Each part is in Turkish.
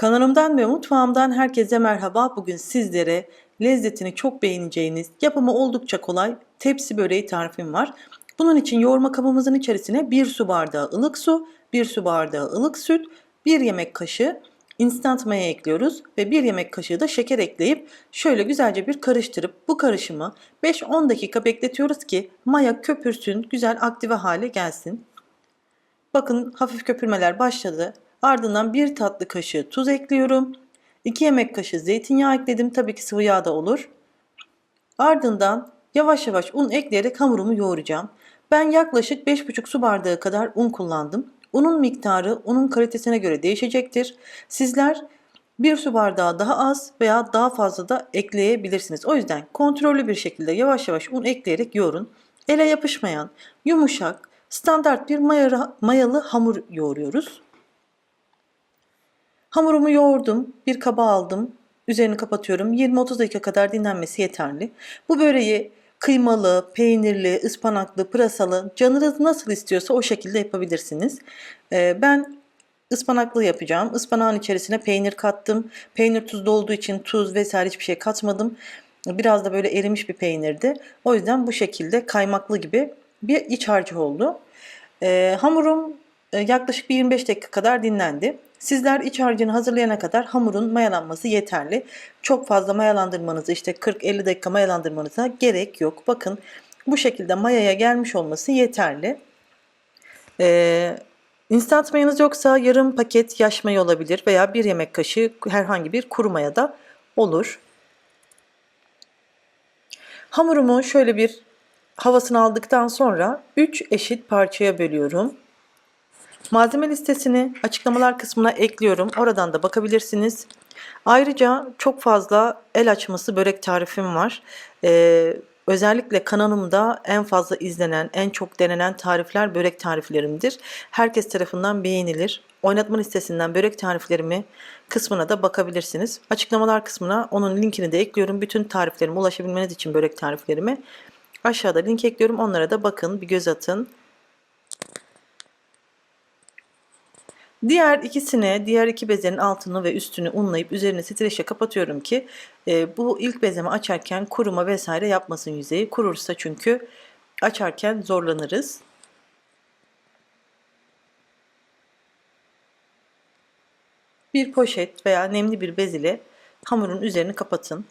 Kanalımdan ve mutfağımdan herkese merhaba. Bugün sizlere lezzetini çok beğeneceğiniz, yapımı oldukça kolay tepsi böreği tarifim var. Bunun için yoğurma kabımızın içerisine 1 su bardağı ılık su, 1 su bardağı ılık süt, 1 yemek kaşığı instant maya ekliyoruz ve 1 yemek kaşığı da şeker ekleyip şöyle güzelce bir karıştırıp bu karışımı 5-10 dakika bekletiyoruz ki maya köpürsün, güzel aktive hale gelsin. Bakın hafif köpürmeler başladı. Ardından bir tatlı kaşığı tuz ekliyorum. 2 yemek kaşığı zeytinyağı ekledim. Tabii ki sıvı yağ da olur. Ardından yavaş yavaş un ekleyerek hamurumu yoğuracağım. Ben yaklaşık 5,5 su bardağı kadar un kullandım. Unun miktarı unun kalitesine göre değişecektir. Sizler bir su bardağı daha az veya daha fazla da ekleyebilirsiniz. O yüzden kontrollü bir şekilde yavaş yavaş un ekleyerek yoğurun. Ele yapışmayan, yumuşak, standart bir mayalı, hamur yoğuruyoruz. Hamurumu yoğurdum, bir kaba aldım, üzerini kapatıyorum. 20-30 dakika kadar dinlenmesi yeterli. Bu böreği kıymalı, peynirli, ıspanaklı, pırasalı, canınız nasıl istiyorsa o şekilde yapabilirsiniz. Ee, ben ıspanaklı yapacağım. Ispanağın içerisine peynir kattım. Peynir tuzlu olduğu için tuz vesaire hiçbir şey katmadım. Biraz da böyle erimiş bir peynirdi. O yüzden bu şekilde kaymaklı gibi bir iç harcı oldu. Ee, hamurum e, yaklaşık bir 25 dakika kadar dinlendi. Sizler iç harcını hazırlayana kadar hamurun mayalanması yeterli. Çok fazla mayalandırmanızı işte 40-50 dakika mayalandırmanıza gerek yok. Bakın bu şekilde mayaya gelmiş olması yeterli. Ee, instant mayanız yoksa yarım paket yaş maya olabilir veya bir yemek kaşığı herhangi bir kuru maya da olur. Hamurumu şöyle bir havasını aldıktan sonra 3 eşit parçaya bölüyorum. Malzeme listesini açıklamalar kısmına ekliyorum. Oradan da bakabilirsiniz. Ayrıca çok fazla el açması börek tarifim var. Ee, özellikle kanalımda en fazla izlenen, en çok denenen tarifler börek tariflerimdir. Herkes tarafından beğenilir. Oynatma listesinden börek tariflerimi kısmına da bakabilirsiniz. Açıklamalar kısmına onun linkini de ekliyorum. Bütün tariflerime ulaşabilmeniz için börek tariflerimi aşağıda link ekliyorum. Onlara da bakın, bir göz atın. Diğer ikisini, diğer iki bezenin altını ve üstünü unlayıp üzerine streçle kapatıyorum ki e, bu ilk bezemi açarken kuruma vesaire yapmasın yüzeyi. Kurursa çünkü açarken zorlanırız. Bir poşet veya nemli bir bez ile hamurun üzerini kapatın.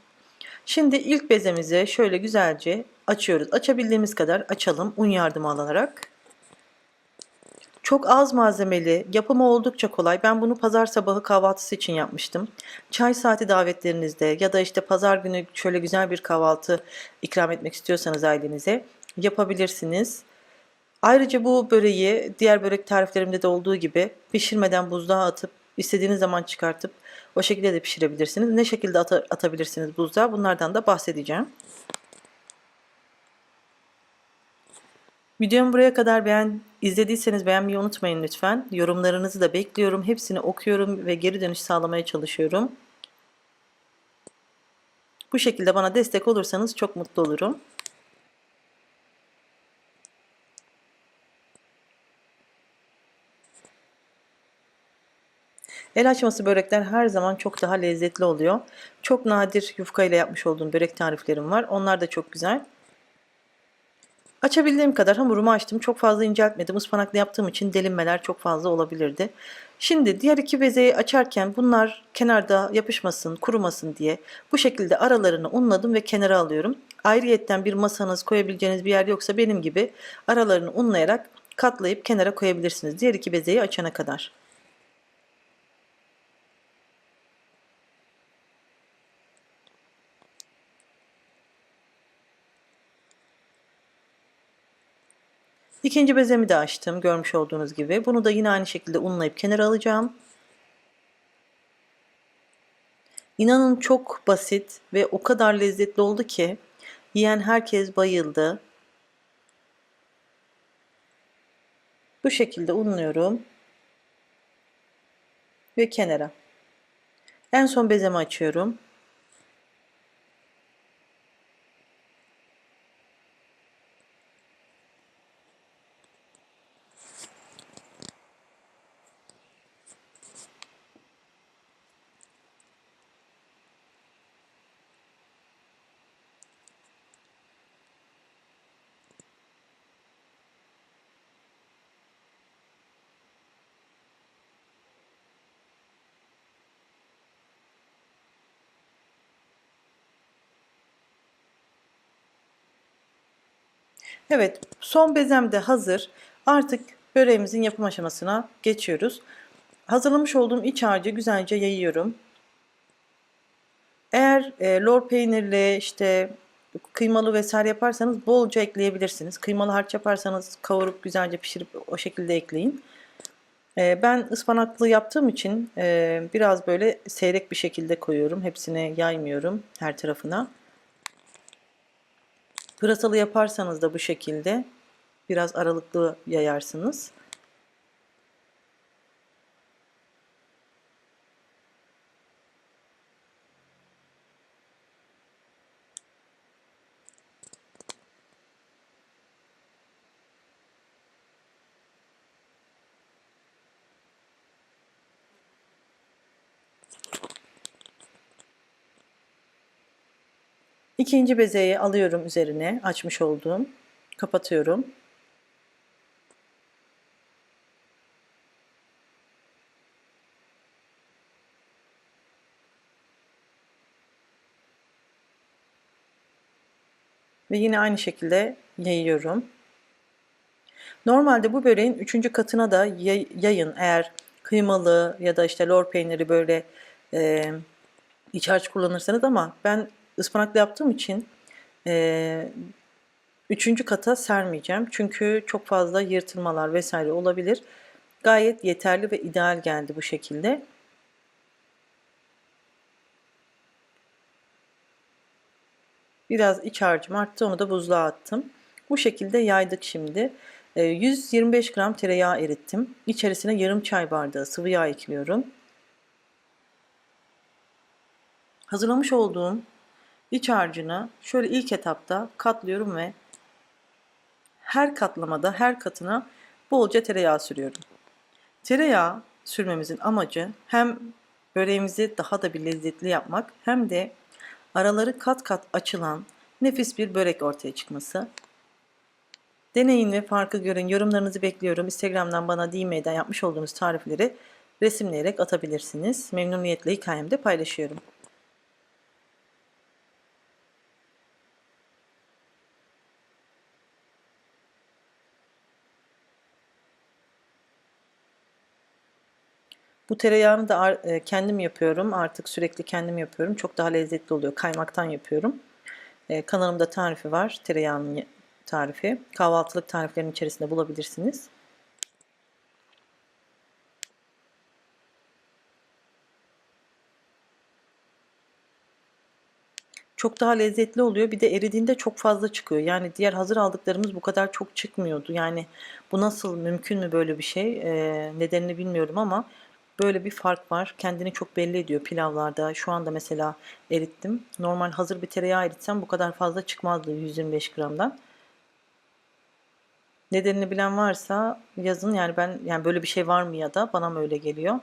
Şimdi ilk bezemizi şöyle güzelce açıyoruz. Açabildiğimiz kadar açalım un yardımı alarak. Çok az malzemeli, yapımı oldukça kolay. Ben bunu pazar sabahı kahvaltısı için yapmıştım. Çay saati davetlerinizde ya da işte pazar günü şöyle güzel bir kahvaltı ikram etmek istiyorsanız ailenize yapabilirsiniz. Ayrıca bu böreği diğer börek tariflerimde de olduğu gibi pişirmeden buzluğa atıp istediğiniz zaman çıkartıp o şekilde de pişirebilirsiniz. Ne şekilde at atabilirsiniz buzluğa bunlardan da bahsedeceğim. Videomu buraya kadar beğen, izlediyseniz beğenmeyi unutmayın lütfen. Yorumlarınızı da bekliyorum. Hepsini okuyorum ve geri dönüş sağlamaya çalışıyorum. Bu şekilde bana destek olursanız çok mutlu olurum. El açması börekler her zaman çok daha lezzetli oluyor. Çok nadir yufka ile yapmış olduğum börek tariflerim var. Onlar da çok güzel. Açabildiğim kadar hamurumu açtım. Çok fazla inceltmedim. Ispanaklı yaptığım için delinmeler çok fazla olabilirdi. Şimdi diğer iki bezeyi açarken bunlar kenarda yapışmasın, kurumasın diye bu şekilde aralarını unladım ve kenara alıyorum. Ayrıyetten bir masanız koyabileceğiniz bir yer yoksa benim gibi aralarını unlayarak katlayıp kenara koyabilirsiniz. Diğer iki bezeyi açana kadar. İkinci bezemi de açtım görmüş olduğunuz gibi. Bunu da yine aynı şekilde unlayıp kenara alacağım. İnanın çok basit ve o kadar lezzetli oldu ki yiyen herkes bayıldı. Bu şekilde unluyorum. Ve kenara. En son bezemi açıyorum. Evet, son bezem de hazır. Artık böreğimizin yapım aşamasına geçiyoruz. Hazırlamış olduğum iç harcı güzelce yayıyorum. Eğer e, lor peynirli işte kıymalı vesaire yaparsanız bolca ekleyebilirsiniz. Kıymalı harç yaparsanız kavurup güzelce pişirip o şekilde ekleyin. E, ben ıspanaklı yaptığım için e, biraz böyle seyrek bir şekilde koyuyorum. Hepsine yaymıyorum her tarafına. Pırasalı yaparsanız da bu şekilde biraz aralıklı yayarsınız. İkinci bezeyi alıyorum üzerine açmış olduğum. Kapatıyorum. Ve yine aynı şekilde yayıyorum. Normalde bu böreğin üçüncü katına da yayın eğer kıymalı ya da işte lor peyniri böyle e, iç harç kullanırsanız ama ben ıspanaklı yaptığım için e, üçüncü kata sermeyeceğim. Çünkü çok fazla yırtılmalar vesaire olabilir. Gayet yeterli ve ideal geldi bu şekilde. Biraz iç harcım arttı onu da buzluğa attım. Bu şekilde yaydık şimdi. 125 gram tereyağı erittim. İçerisine yarım çay bardağı sıvı yağ ekliyorum. Hazırlamış olduğum iç harcını şöyle ilk etapta katlıyorum ve her katlamada her katına bolca tereyağı sürüyorum. Tereyağı sürmemizin amacı hem böreğimizi daha da bir lezzetli yapmak hem de araları kat kat açılan nefis bir börek ortaya çıkması. Deneyin ve farkı görün. Yorumlarınızı bekliyorum. Instagram'dan bana DM'den yapmış olduğunuz tarifleri resimleyerek atabilirsiniz. Memnuniyetle hikayemde paylaşıyorum. Bu tereyağını da e, kendim yapıyorum. Artık sürekli kendim yapıyorum. Çok daha lezzetli oluyor. Kaymaktan yapıyorum. E, kanalımda tarifi var. Tereyağının tarifi. Kahvaltılık tariflerin içerisinde bulabilirsiniz. Çok daha lezzetli oluyor. Bir de eridiğinde çok fazla çıkıyor. Yani diğer hazır aldıklarımız bu kadar çok çıkmıyordu. Yani bu nasıl mümkün mü böyle bir şey? Ee, nedenini bilmiyorum ama Böyle bir fark var. Kendini çok belli ediyor pilavlarda. Şu anda mesela erittim. Normal hazır bir tereyağı eritsem bu kadar fazla çıkmazdı 125 gramdan. Nedenini bilen varsa yazın yani ben yani böyle bir şey var mı ya da bana mı öyle geliyor.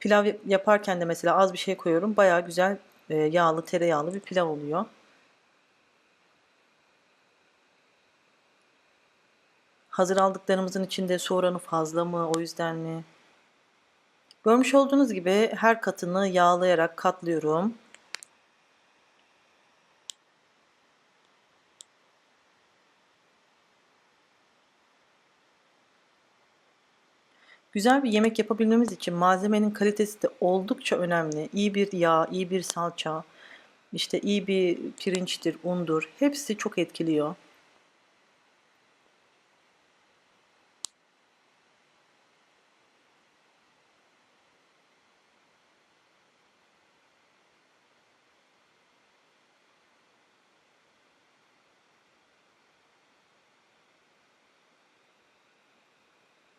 Pilav yaparken de mesela az bir şey koyuyorum. Baya güzel e, yağlı tereyağlı bir pilav oluyor. Hazır aldıklarımızın içinde su oranı fazla mı o yüzden mi? Görmüş olduğunuz gibi her katını yağlayarak katlıyorum. Güzel bir yemek yapabilmemiz için malzemenin kalitesi de oldukça önemli. İyi bir yağ, iyi bir salça, işte iyi bir pirinçtir, undur. Hepsi çok etkiliyor.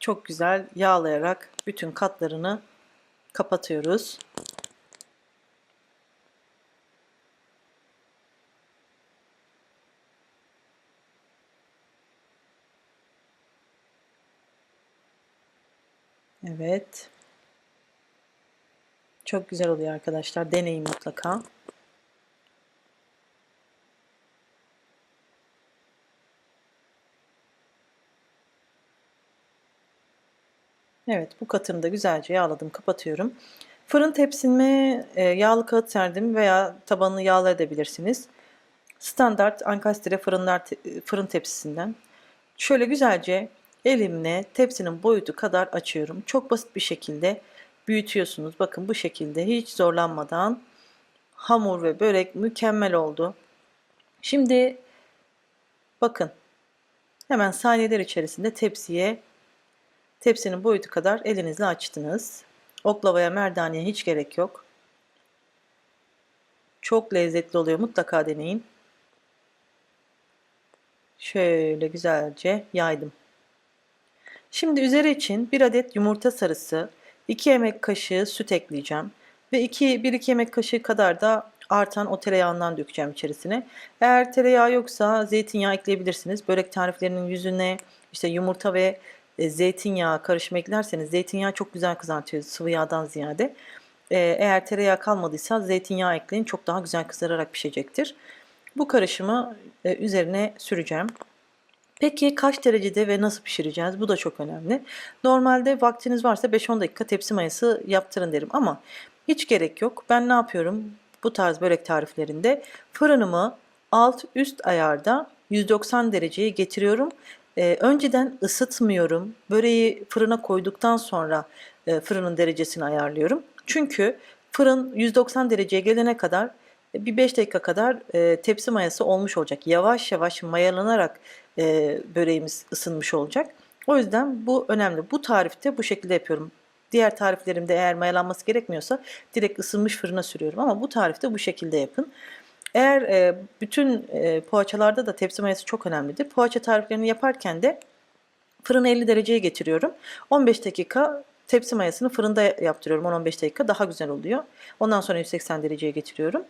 Çok güzel yağlayarak bütün katlarını kapatıyoruz. Evet. Çok güzel oluyor arkadaşlar. Deneyin mutlaka. Evet bu katını da güzelce yağladım kapatıyorum. Fırın tepsime e, yağlı kağıt serdim veya tabanını yağla edebilirsiniz. standart ankastre fırınlar te- fırın tepsisinden şöyle güzelce elimle tepsinin boyutu kadar açıyorum. Çok basit bir şekilde büyütüyorsunuz. Bakın bu şekilde hiç zorlanmadan hamur ve börek mükemmel oldu. Şimdi bakın hemen saniyeler içerisinde tepsiye tepsinin boyutu kadar elinizle açtınız. Oklavaya merdaneye hiç gerek yok. Çok lezzetli oluyor. Mutlaka deneyin. Şöyle güzelce yaydım. Şimdi üzeri için 1 adet yumurta sarısı, 2 yemek kaşığı süt ekleyeceğim ve 2 1-2 yemek kaşığı kadar da artan o tereyağından dökeceğim içerisine. Eğer tereyağı yoksa zeytinyağı ekleyebilirsiniz. Börek tariflerinin yüzüne işte yumurta ve e, zeytinyağı karışımı eklerseniz zeytinyağı çok güzel kızartıyor sıvı yağdan ziyade. E, eğer tereyağı kalmadıysa zeytinyağı ekleyin çok daha güzel kızararak pişecektir. Bu karışımı e, üzerine süreceğim. Peki kaç derecede ve nasıl pişireceğiz? Bu da çok önemli. Normalde vaktiniz varsa 5-10 dakika tepsi mayası yaptırın derim ama hiç gerek yok. Ben ne yapıyorum? Bu tarz börek tariflerinde fırınımı alt üst ayarda 190 dereceye getiriyorum. Ee, önceden ısıtmıyorum. Böreği fırına koyduktan sonra e, fırının derecesini ayarlıyorum. Çünkü fırın 190 dereceye gelene kadar e, bir 5 dakika kadar e, tepsi mayası olmuş olacak. Yavaş yavaş mayalanarak e, böreğimiz ısınmış olacak. O yüzden bu önemli. Bu tarifte bu şekilde yapıyorum. Diğer tariflerimde eğer mayalanması gerekmiyorsa direkt ısınmış fırına sürüyorum ama bu tarifte bu şekilde yapın. Eğer e, bütün e, poğaçalarda da tepsi mayası çok önemlidir. Poğaça tariflerini yaparken de fırını 50 dereceye getiriyorum. 15 dakika tepsi mayasını fırında yaptırıyorum 10-15 dakika daha güzel oluyor. Ondan sonra 180 dereceye getiriyorum.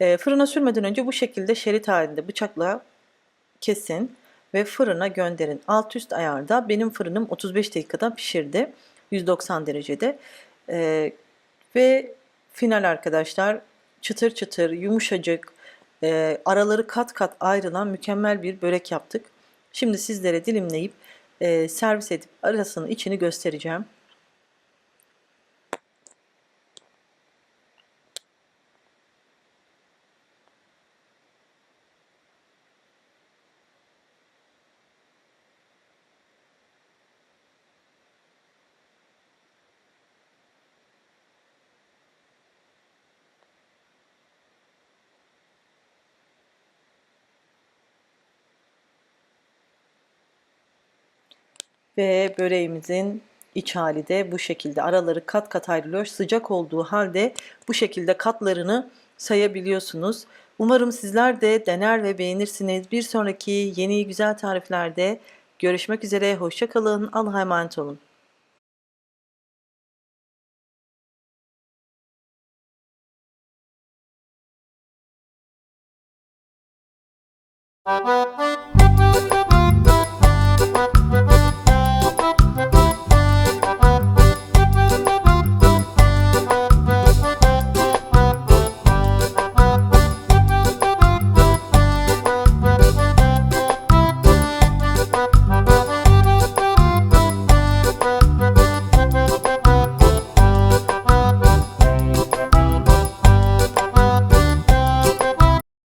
E, fırına sürmeden önce bu şekilde şerit halinde bıçakla kesin ve fırına gönderin. Alt üst ayarda benim fırınım 35 dakikada pişirdi. 190 derecede. E, ve final arkadaşlar çıtır çıtır yumuşacık e, araları kat kat ayrılan mükemmel bir börek yaptık. Şimdi sizlere dilimleyip e, servis edip arasını içini göstereceğim. Ve böreğimizin iç hali de bu şekilde. Araları kat kat ayrılıyor. Sıcak olduğu halde bu şekilde katlarını sayabiliyorsunuz. Umarım sizler de dener ve beğenirsiniz. Bir sonraki yeni güzel tariflerde görüşmek üzere. Hoşçakalın. Allah'a emanet olun.